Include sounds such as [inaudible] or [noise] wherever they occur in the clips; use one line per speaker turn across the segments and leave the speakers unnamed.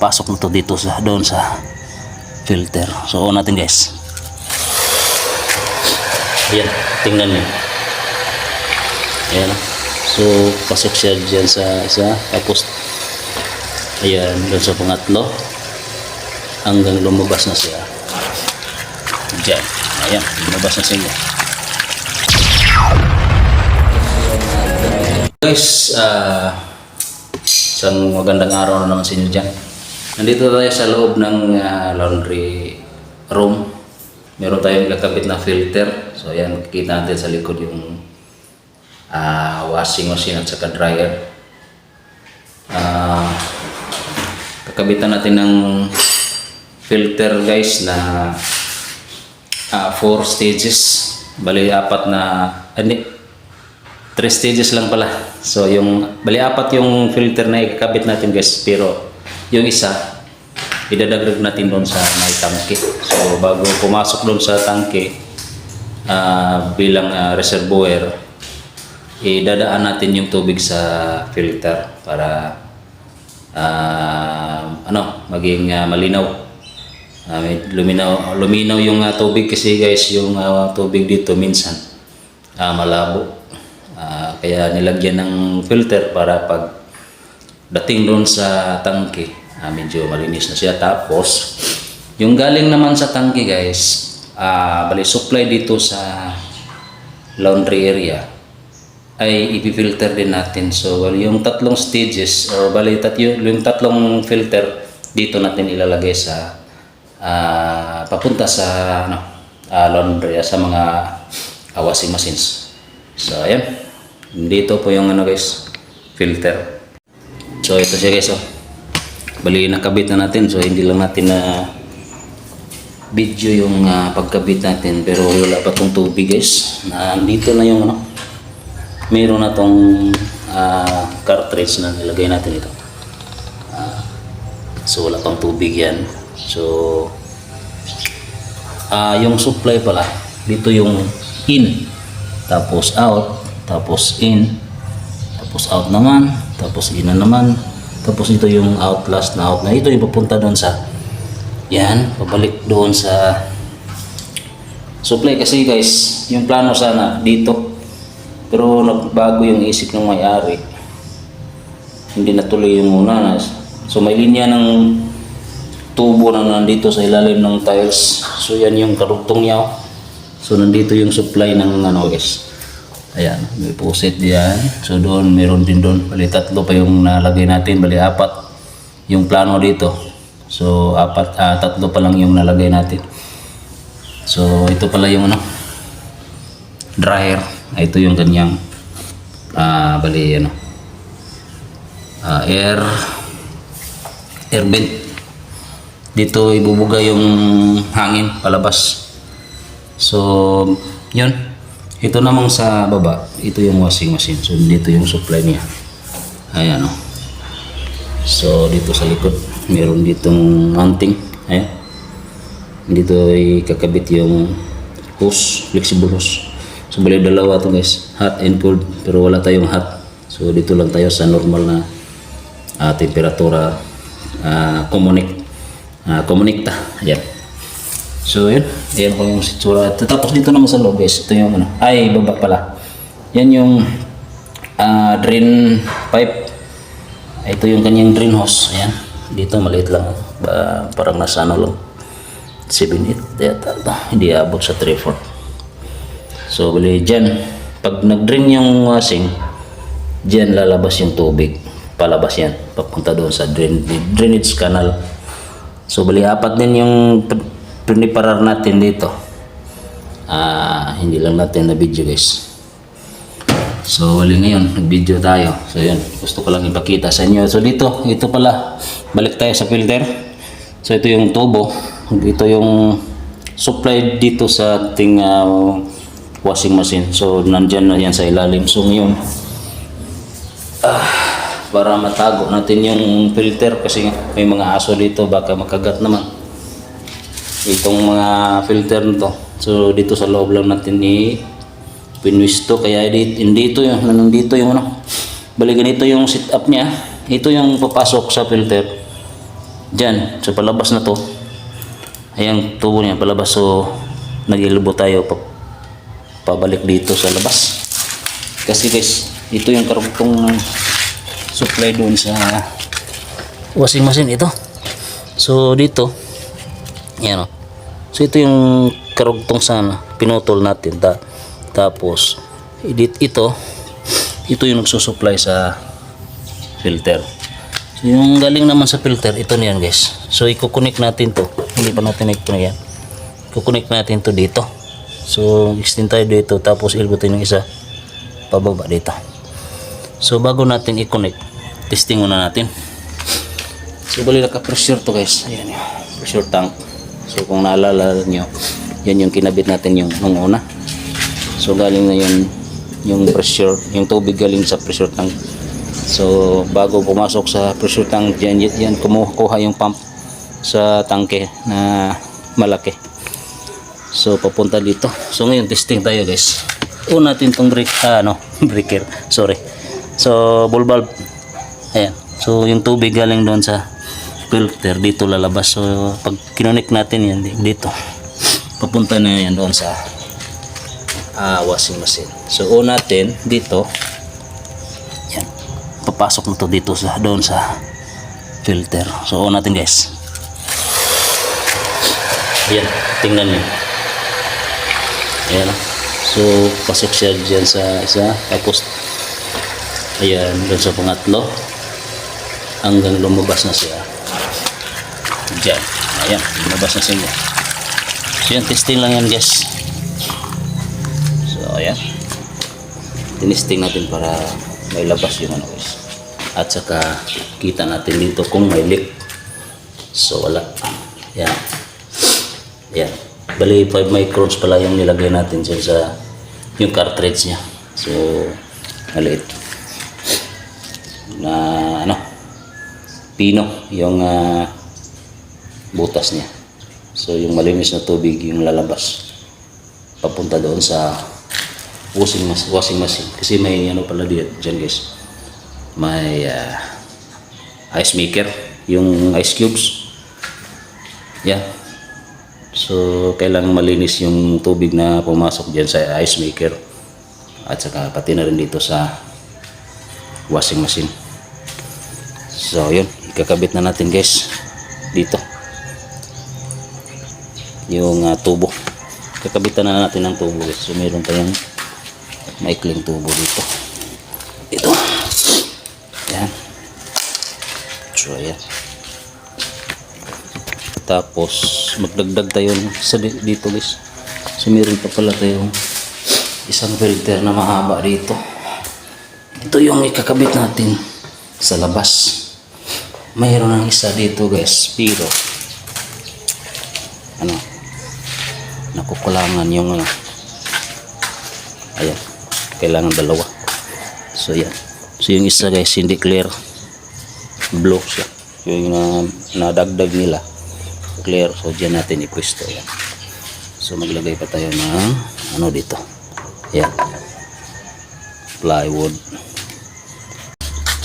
papasok na to dito sa doon sa filter. So on natin guys. Ayan, tingnan niyo. Ayan. So pasok siya diyan sa isa tapos ayan doon sa pangatlo hanggang lumabas na siya. Diyan. Ayan, lumabas na siya. Guys, ah isang magandang araw na naman sa inyo dyan. Nandito tayo sa loob ng ah, laundry room. Meron tayong kakabit na filter. So ayan, kita natin sa likod yung ah, washing machine at saka dryer. Ah, kakabitan natin ng filter guys na ah, four stages. Bali apat na, hindi, three stages lang pala. So yung bali apat yung filter na ikakabit natin guys pero yung isa idadagdag natin doon sa may tangke. So bago pumasok doon sa tangke ah, bilang ah, reservoir idadaan natin yung tubig sa filter para ah, ano maging ah, malinaw. May luminaw luminaw yung ah, tubig kasi guys yung ah, tubig dito minsan ah, malabo. Ah, kaya nilagyan ng filter para pag dating doon sa tangke, ah, medyo malinis na siya. Tapos, yung galing naman sa tangke guys, ah, bali supply dito sa laundry area ay ipifilter din natin. So, bali yung tatlong stages, o bali tat yung, tatlong filter dito natin ilalagay sa ah, papunta sa ano, ah, laundry, sa mga ah, washing machines. So, ayan. Dito po yung ano guys, filter. So, ito siya guys, oh. Bali, nakabit na natin. So, hindi lang natin na video yung ah, pagkabit natin. Pero wala pa tong tubig guys. Nandito na yung ano. Meron na tong ah, cartridge na nilagay natin ito. Ah, so, wala pang tubig yan. So, ah yung supply pala, dito yung in, tapos out, tapos in, tapos out naman, tapos in na naman, tapos ito yung out last na out na ito yung papunta doon sa yan, pabalik doon sa supply kasi guys, yung plano sana dito pero nagbago yung isip ng may-ari hindi natuloy yung una so may linya ng tubo na nandito sa ilalim ng tiles. So yan yung karugtong niya. So nandito yung supply ng ano guys. Ayan, may puset diyan. So doon meron din doon. Bali tatlo pa yung nalagay natin, bali apat yung plano dito. So apat ah, tatlo pa lang yung nalagay natin. So ito pala yung ano dryer. Ah, Ito yung kanyang ah bali ano ah, air air vent dito ibubuga yung hangin palabas so yun ito namang sa baba ito yung washing machine. So dito yung supply niya. Ayan o so dito sa likod meron ditong mounting. Ayan. Dito ikakabit yung hose flexible hose. So bali dalawa to guys. Hot and cold pero wala tayong hot. So dito lang tayo sa normal na ah, temperatura ah, communic uh, komunikta. Ayan. So, yun. Ayan po yung sitsura. Tapos dito naman sa loob guys. Ito yung ano. Ay, baba pala. Yan yung ah, drain pipe. Ito yung kanyang drain hose. Ayan. Dito maliit lang. Ba, parang nasa ano lang. 7-8. Yata. Hindi abot sa 3-4. So, bali dyan. Pag nag-drain yung washing, dyan lalabas yung tubig. Palabas yan. Papunta doon sa drain, drainage canal. So bali apat din yung piniparar natin dito. Ah, hindi lang natin na video guys. So bali ngayon, nag-video tayo. So yun, gusto ko lang ipakita sa inyo. So dito, ito pala, balik tayo sa filter. So ito yung tubo. Ito yung supply dito sa ating ah, washing machine. So nandyan na yan sa ilalim. So ngayon, para matago natin yung filter kasi may mga aso dito baka makagat naman itong mga filter nito so dito sa loob lang natin ni pinwisto kaya dito, dito yung nandito yung ano bali ganito yung setup niya ito yung papasok sa filter Diyan, sa palabas na to. Ayan, tubo niya palabas. So, nag-ilubo tayo pa, pabalik dito sa labas. Kasi guys, ito yung karugtong supply doon sa washing machine ito. So, dito, yan o. So, ito yung karugtong sana. Pinutol natin. Ta tapos, edit ito, ito yung nagsusupply sa filter. So, yung galing naman sa filter, ito na yan guys. So, i-connect natin to. Hindi pa natin i-connect yan. I-connect natin to dito. So, extend tayo dito. Tapos, ilbutin yung isa pababa dito. So, bago natin i-connect, testing muna natin. So, bali naka-pressure to guys. Ayan yung pressure tank. So, kung naalala nyo, yan yung kinabit natin yung nung una. So, galing na yun yung pressure, yung tubig galing sa pressure tank. So, bago pumasok sa pressure tank, yan, yan kumukuha yung pump sa tangke na malaki. So, papunta dito. So, ngayon, testing tayo guys. Una natin tong break, ah, ano, [laughs] breaker, sorry. So, ball valve. Ayan. So, yung tubig galing doon sa filter dito lalabas. So, pag kinonek natin yan di- dito, papunta na yan doon sa ah, washing machine. So, una natin dito, yan, papasok na to dito sa doon sa filter. So, una natin guys. Ayan, tingnan niyo. Ayan. So, pasok siya dyan sa isa. Tapos, ayan, doon sa pangatlo. Hanggang lumabas na siya. Dyan. Ayan, lumabas na siya. So, yan, testing lang yan, guys. So, ayan. Tinisting natin para may labas yung ano, guys. At saka, kita natin dito kung may leak. So, wala. Ayan. Ayan. Bali, 5 microns pala yung nilagay natin dyan sa yung cartridge niya. So, maliit. Na, ano, pino yung ah, butas niya. So, yung malinis na tubig yung lalabas. Papunta doon sa washing, mas washing machine. Kasi may ano pala diyan, dyan guys. May ah, ice maker. Yung ice cubes. Yeah. So, kailangan malinis yung tubig na pumasok dyan sa ice maker. At saka pati na rin dito sa washing machine. So, yun. Ikakabit na natin guys. Dito. Yung ah, tubo. Kakabitan na natin ng tubo guys. So, meron tayong maikling tubo dito. Ito. Yan. So, ayan. Tapos magdagdag tayo sa di- dito guys. So meron pa pala tayong isang filter na mahaba dito. Ito yung ikakabit natin sa labas. Mayroon ng isa dito guys, pero ano, nakukulangan yung ano, ayan, kailangan dalawa. So yan. So yung isa guys, hindi clear. Blue siya. Yung na, nadagdag nila clear. So dyan natin ipwesto. Yan so maglagay pa tayo ng ano dito? Yan plywood.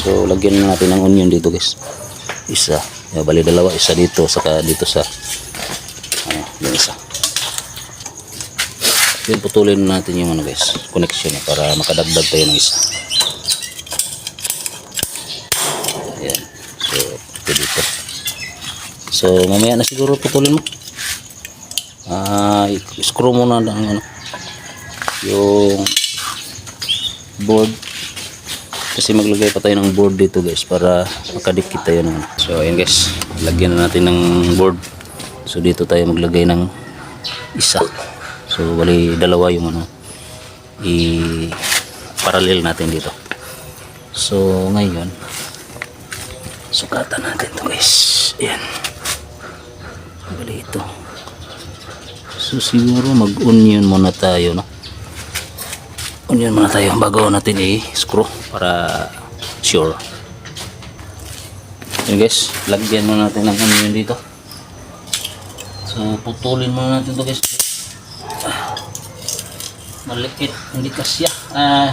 So lagyan na natin ng onion dito guys. Isa. Yan, bali dalawa. Isa dito saka dito sa ano yung isa yun putulin natin yung ano guys connection niya para makadagdag tayo ng isa yan so ito dito So, mamaya na siguro putulin mo. Ah, screw mo na ang ano, yung board. Kasi maglagay pa tayo ng board dito guys para makadikit tayo ng ano. So, ayan guys, lagyan na natin ng board. So, dito tayo maglagay ng isa. So, bali dalawa yung ano, i-parallel natin dito. So, ngayon, sukatan natin to guys. Ayan. Bali ito. So siguro mag-onion muna tayo, no? Onion muna tayo bago natin i-screw para sure. Yun guys, lagyan muna natin ng onion dito. So putulin muna natin to guys. Malikit, hindi kasya. Ah,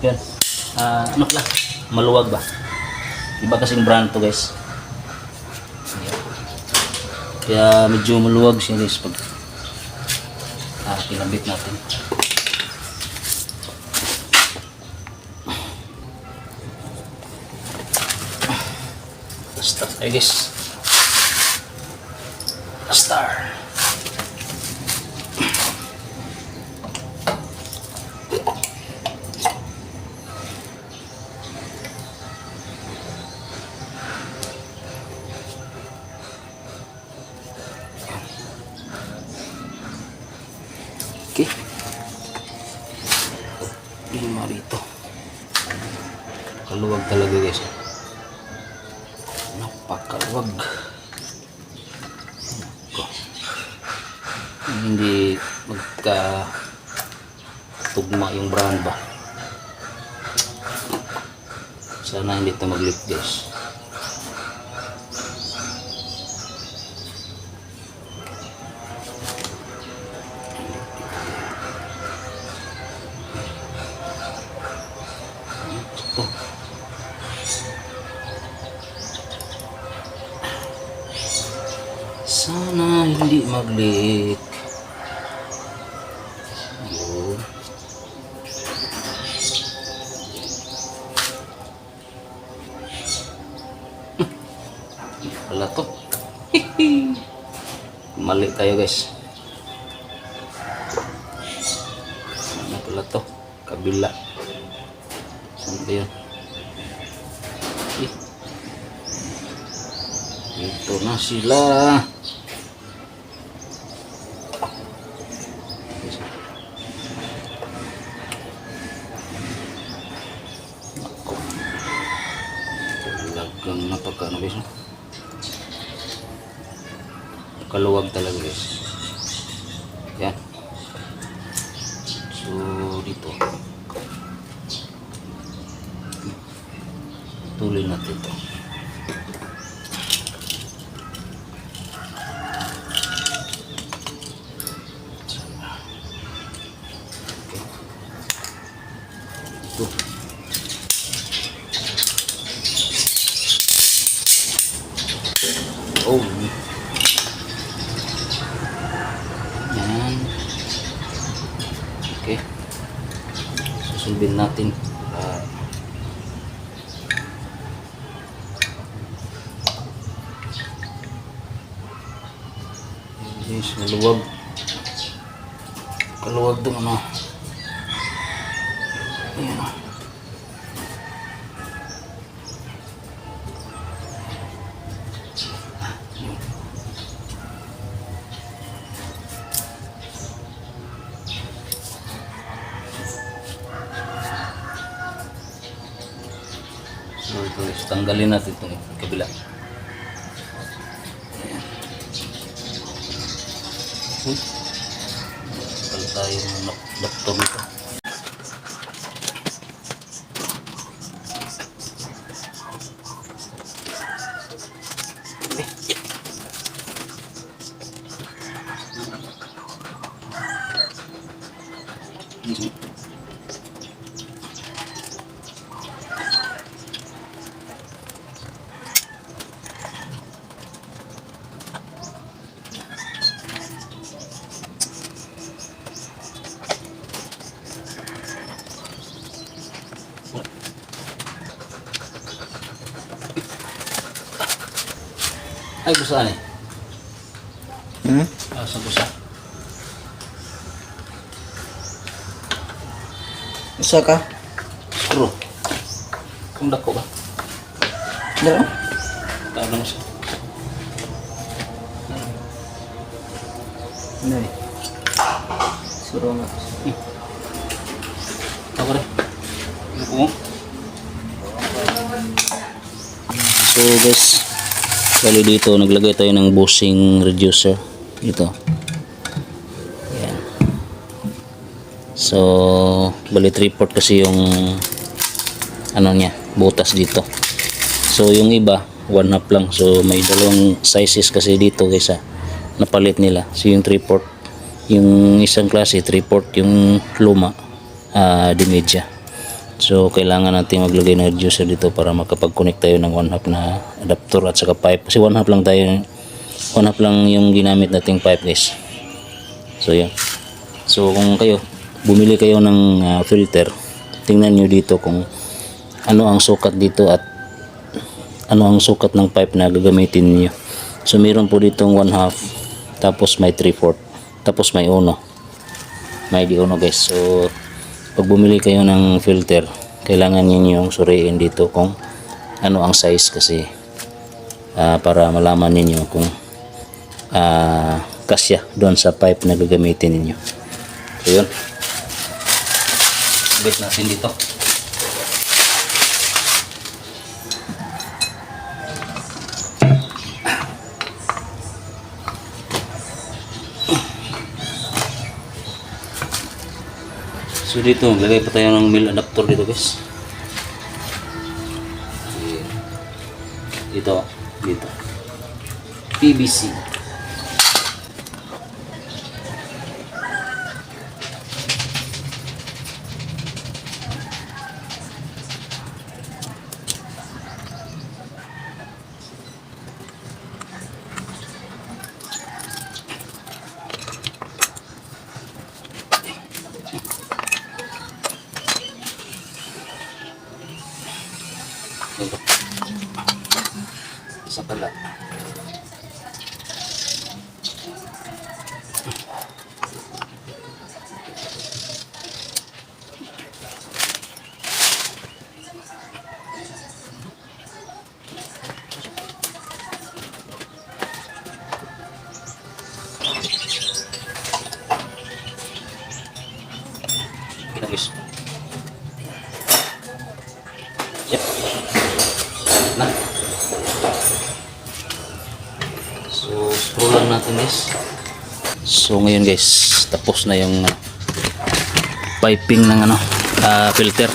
yan. Ah, ano pala? Maluwag ba? Iba kasing brand to guys. Kaya medyo maluwag siya guys pag ah, kinabit natin. Basta tayo guys. Okay. Lima rito. Kaluwag talaga guys. Napakaluwag. Ko. Hindi magka tugma yung brand ba. Sana hindi ito mag-leak guys. Wala to. [laughs] Mali tayo guys. Ano pala to? Kabila. Saan ba yun? Eh. Dito na sila. Ako. Talagang napaka ano guys. no? Kaluwag talaga guys. Yan. So dito. Tuloy natin ito. Ito. Oh. Yan. Okay. Susulbin natin. Ah. Yes, maluwag. Kaluwag dong ano. Ayan o. So, guys, tanggalin natin itong kabila. Uy. Pala tayo ng lap- laptop ito. Ay, busa ni.
Hmm?
Ah, sa busa.
Isa ka?
Screw. Kung dako ba?
Dala.
Talo mo siya.
Ano eh? Suro nga.
Bali dito naglagay tayo ng bushing reducer. Ito. Yan. So, bali 3 port kasi yung ano niya, butas dito. So, yung iba, one half lang. So, may dalawang sizes kasi dito guys ah, napalit nila. So, yung 3 port, yung isang klase 3 port, yung luma, ah, di media. So, kailangan natin maglagay ng reducer dito para makapag-connect tayo ng 1 half na adapter at saka pipe. Kasi 1 half lang tayo, 1 half lang yung ginamit nating pipe guys. So, yun. So, kung kayo, bumili kayo ng ah, filter, tingnan nyo dito kung ano ang sukat dito at ano ang sukat ng pipe na gagamitin niyo. So, meron po ditong 1 half, tapos may 3 fourth, tapos may uno. May di uno guys. So, pag bumili kayo ng filter, kailangan ninyo yung suriin dito kung ano ang size kasi ah, para malaman ninyo kung ah, kasya doon sa pipe na gagamitin ninyo. So, yun. Bit natin dito. So dito, maglagay pa tayo ng mill adapter dito guys. Dito, dito. PVC. So, ngayon guys, tapos na yung uh, piping ng ano, ah, filter.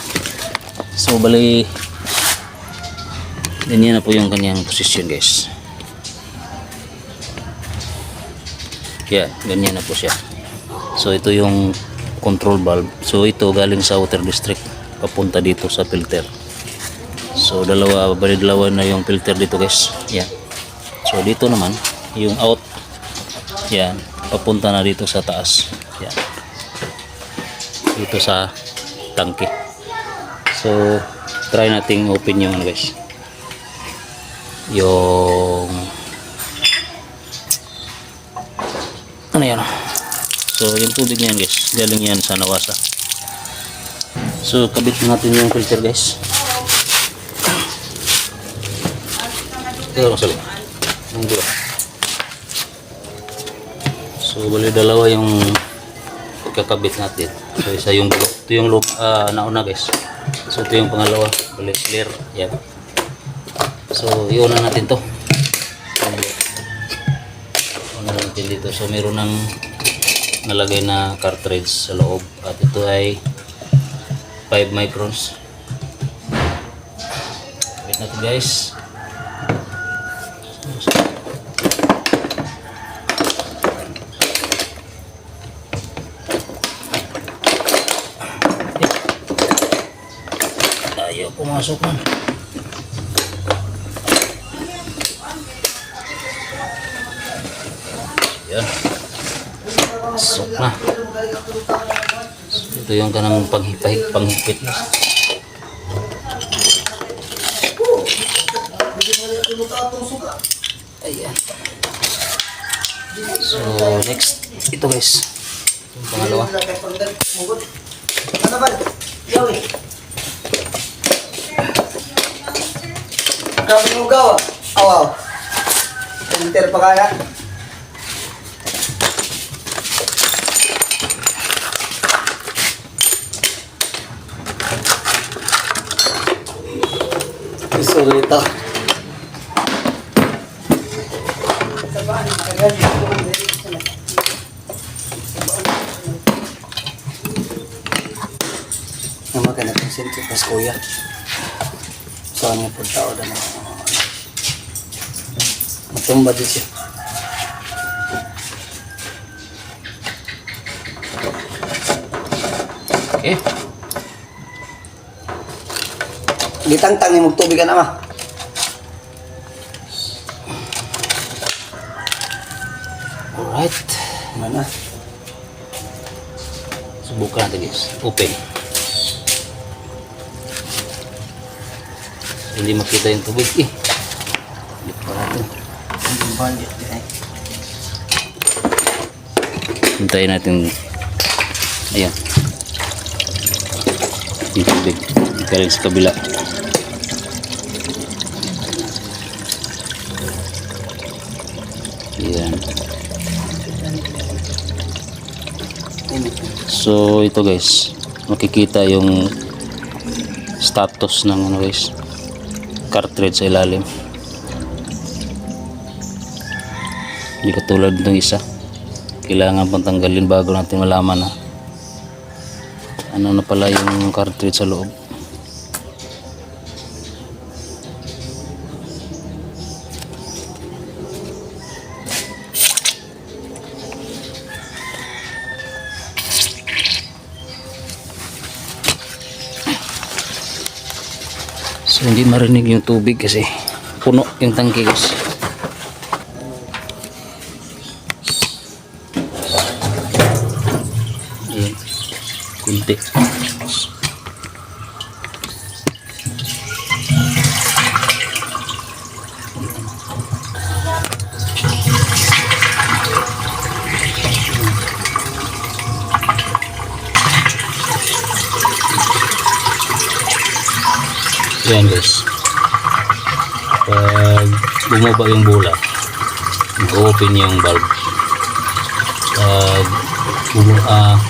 So, bali, ganyan na po yung kanyang position guys. Yan, ganyan na po siya. So, ito yung control valve. So, ito galing sa water district papunta dito sa filter. So dalawa, bali dalawa na yung filter dito guys. Yan. So dito naman, yung out. Yan. Papunta na dito sa taas. Yan. Dito sa tangke. So try nating open yung ano guys. Yung ano yan? So yung tubig niyan guys, galing yan sa nawasa. So kabit natin yung filter guys. Ito masalo. Ang dua. So bali dalawa yung pagkakabit natin. So isa yung dulo. Ito yung loop ah, nauna guys. So ito yung pangalawa. Bali clear. Yan. So iuna natin to. Iuna natin dito. So meron ng nalagay na cartridge sa loob. At ito ay 5 microns. Wait natin guys. Pumasok man. Yan. Pasok na. So, ito yung kanang panghipahik, panghipit. Ayan. So, next. Ito guys. Yung pangalawa.
Ano ba? Yawi. Kami mo gawa. Awaw. Enter pa kaya. Gusto rito. na maganda ng sentro pas kuya. So, ano po tao na mga matumba din siya.
Okay.
gitangtang ni tubig ka na ma.
Alright.
Mana?
Subukan natin guys. Open. Hindi makita yung tubig eh. Hindi pa natin.
Ang bandit eh.
Hintayin natin. Ayan. Yung tubig. Galing sa kabila. Ayan. So ito guys, makikita yung status ng ano guys, cartridge sa ilalim. Hindi katulad ng isa. Kailangan pang tanggalin bago natin malaman na ano na pala yung cartridge sa loob. So hindi marinig yung tubig kasi puno yung tangke guys. Kunti. Ayan guys. Pag bumaba yung bola, mag-open yung valve. Pag ah,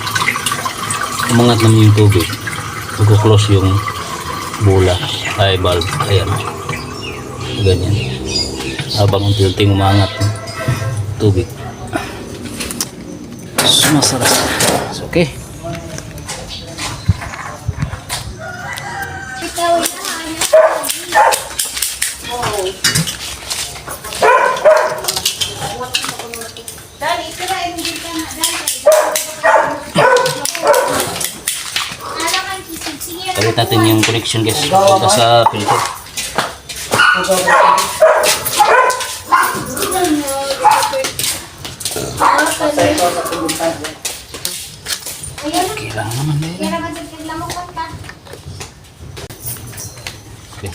umangat naman yung tubig, mag-close yung bola ay valve. Ayan. Ganyan. Habang unti-unting umangat tubig. Sumasaras. So, okay. Connection guys. Punta sa.
Ayun.
Okay lang naman eh.
Kaya naman sa lamukot ka.
Okay.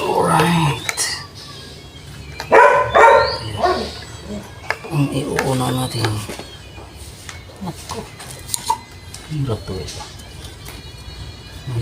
Alright. Ang iuuna natin. Naku. Hirap to ito. Ang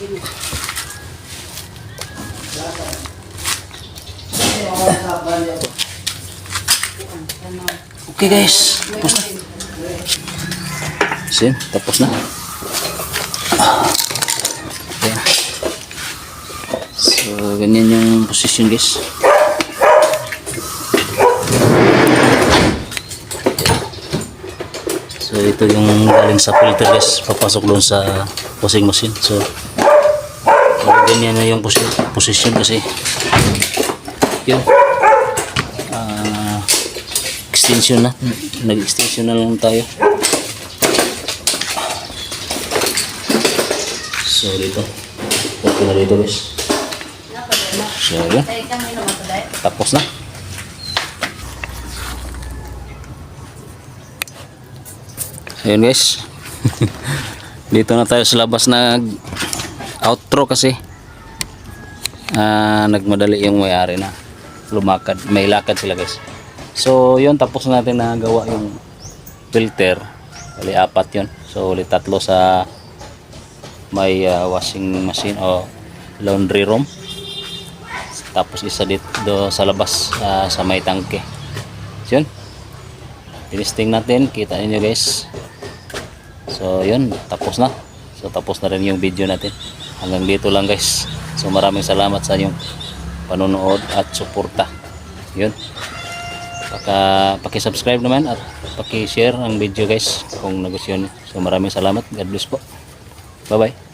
Okay guys, tapos na. Sim, tapos na. Okay. So, ganyan yung position guys. So, ito yung galing sa filter guys, papasok doon sa washing machine. So ganyan na yung posi- position kasi yun. Ah, extension na. Nag-extension na lang tayo. So dito. Ito na dito guys. So yun. Tapos na. Ayun guys. [laughs] Dito na tayo sa labas nag outro kasi ah nagmadali yung may-ari na lumakad. May lakad sila guys. So yun tapos na natin na gawa yung filter. Bali apat yun. So ulit tatlo sa may ah, washing machine o laundry room tapos isa dito sa labas ah, sa may tangke so yun tinisting natin kita ninyo guys so yun tapos na so tapos na rin yung video natin hanggang dito lang guys so maraming salamat sa inyong panonood at suporta yun Paka, paki-subscribe naman at paki-share ang video guys kung nagustuhan niyo. So maraming salamat. God bless po. Bye-bye.